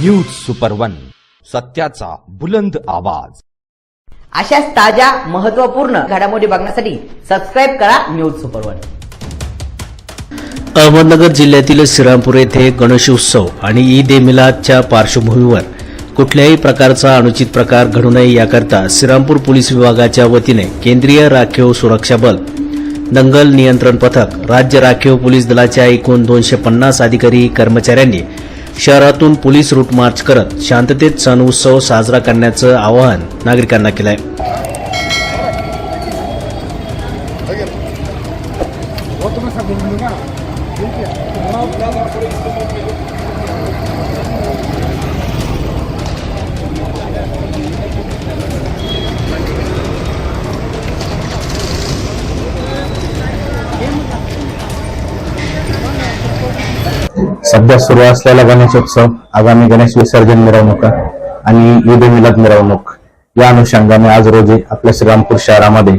News super one सत्याचा बुलंद आवाज. अशाच ताज्या महत्त्वपूर्ण घडामोडी बघण्यासाठी सबस्क्राईब करा न्यूज सुपर वन अहमदनगर जिल्ह्यातील श्रीरामपूर येथे गणेशोत्सव आणि ईद ए मिलादच्या पार्श्वभूमीवर कुठल्याही प्रकारचा अनुचित प्रकार घडू नये याकरता श्रीरामपूर पोलीस विभागाच्या वतीने केंद्रीय राखीव सुरक्षा बल दंगल नियंत्रण पथक राज्य राखीव पोलीस दलाच्या एकूण दोनशे पन्नास अधिकारी कर्मचाऱ्यांनी शहरातून पोलीस रूट मार्च करत शांततेत सण उत्सव साजरा करण्याचं आवाहन नागरिकांना केलं आहे सध्या सुरू असलेला गणेशोत्सव आगामी गणेश विसर्जन मिरवणुका आणि ईद मिलाद मिरवणूक या अनुषंगाने आज रोजी आपल्या श्रीरामपूर शहरामध्ये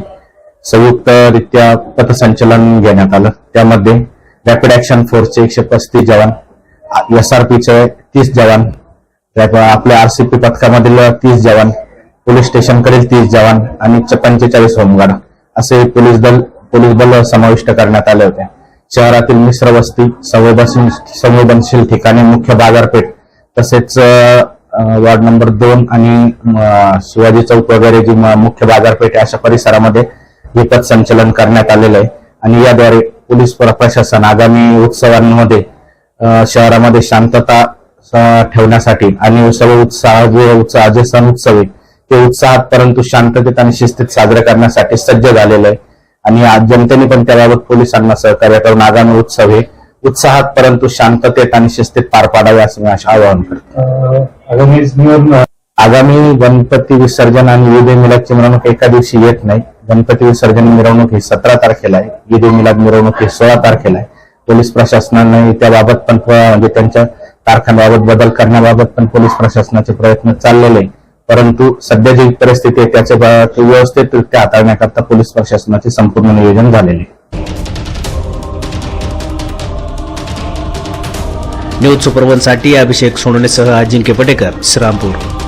संयुक्तरित्या पथसंचलन घेण्यात आलं. त्यामध्ये रॅपिड ऍक्शन फोर्सचे एकशे पस्तीस जवान एस आर पीचे तीस जवान आपल्या आरसीपी पथकामधील तीस जवान पोलीस स्टेशनकडील तीस जवान आणि पंचेचाळीस होमगार्ड असे पोलीस दल पोलीस बल समाविष्ट करण्यात आले होते. शहरातील मिश्र वस्ती संवेदनशील संवेदनशील ठिकाणी मुख्य बाजारपेठ तसेच वॉर्ड वार्ड नंबर दोन आणि शिवाजी चौक वगैरे जी मुख्य बाजारपेठ अशा परिसरामध्ये हे पथसंचलन करण्यात आलेलं आहे. आणि याद्वारे पोलीस प्रशासन आगामी उत्सवांमध्ये शहरामध्ये शांतता ठेवण्यासाठी आणि सर्व उत्साह जे उत्साह जे सण उत्सव आहे ते उत्साहात परंतु शांततेत आणि शिस्तीत साजरे करण्यासाठी सज्ज झालेलं आहे. आणि आज जनतेने पण त्याबाबत पोलिसांना सहकार्य करून आगामी उत्सव हे उत्साहात परंतु शांततेत आणि शिस्तीत पार पाडावे असं मी अशा आवाहन करतो. आगामी गणपती विसर्जन आणि ईद ए मिलादची मिरवणूक एका दिवशी येत नाही. गणपती विसर्जन मिरवणूक ही सतरा तारखेला आहे. ईद ए मिलाद मिरवणूक ही सोळा तारखेला आहे. पोलीस प्रशासनाने त्याबाबत पण म्हणजे त्यांच्या तारखांबाबत बदल करण्याबाबत पण पोलीस प्रशासनाचे प्रयत्न चाललेले आहे. परंतु सध्या जी परिस्थिती आहे त्याच्या व्यवस्थितरित्या हाताळण्याकरता पोलीस प्रशासनाचे संपूर्ण नियोजन झालेले न्यूज न्यूज सुपरवनसाठी अभिषेक सोनवणेसह अजिंक्य पटेकर श्रीरामपूर.